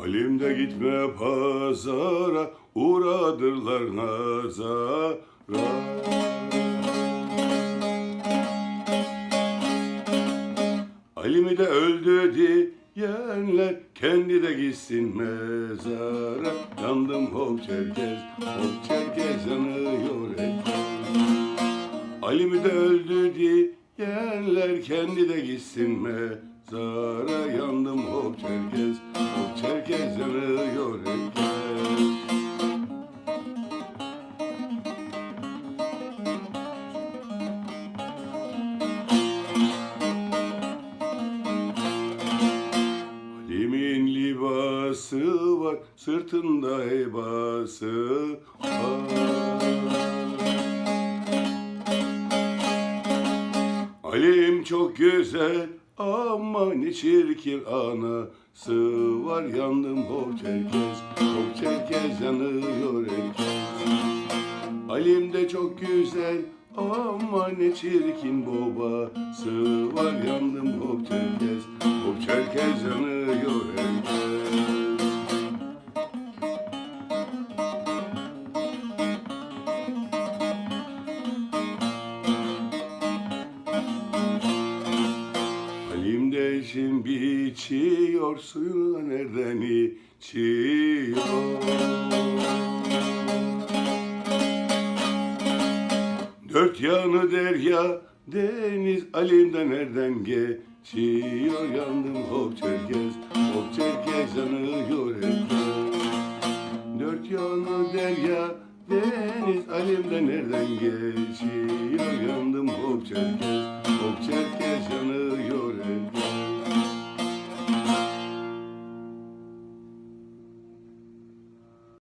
Halimde gitme pazara uğradırlar nazara. Ali'mi de öldü diyenler kendi de gitsin mezara. Yandım hop çerkez, hop çerkez yanıyor herkes. Ali'mi de öldü diyenler kendi de gitsin mezara. Yandım hop çerkez, libası var, sırtında hebası var. Alim çok güzel ama ne çirkin anası var yandım hop çerkez, hop çerkez yanıyor herkes. Alim de çok güzel ama ne çirkin babası var yandım hop çerkez, hop çerkez yanıyor herkes. Halimde işim biçiyor, suyunu da nereden içiyor? Dört yanı derya, deniz alimde nereden geçiyor? Yandım hop çerkez, hop çerkez yanıyor herkes. Dört yanı derya, deniz alimde nereden geçiyor? Yandım hop çerkez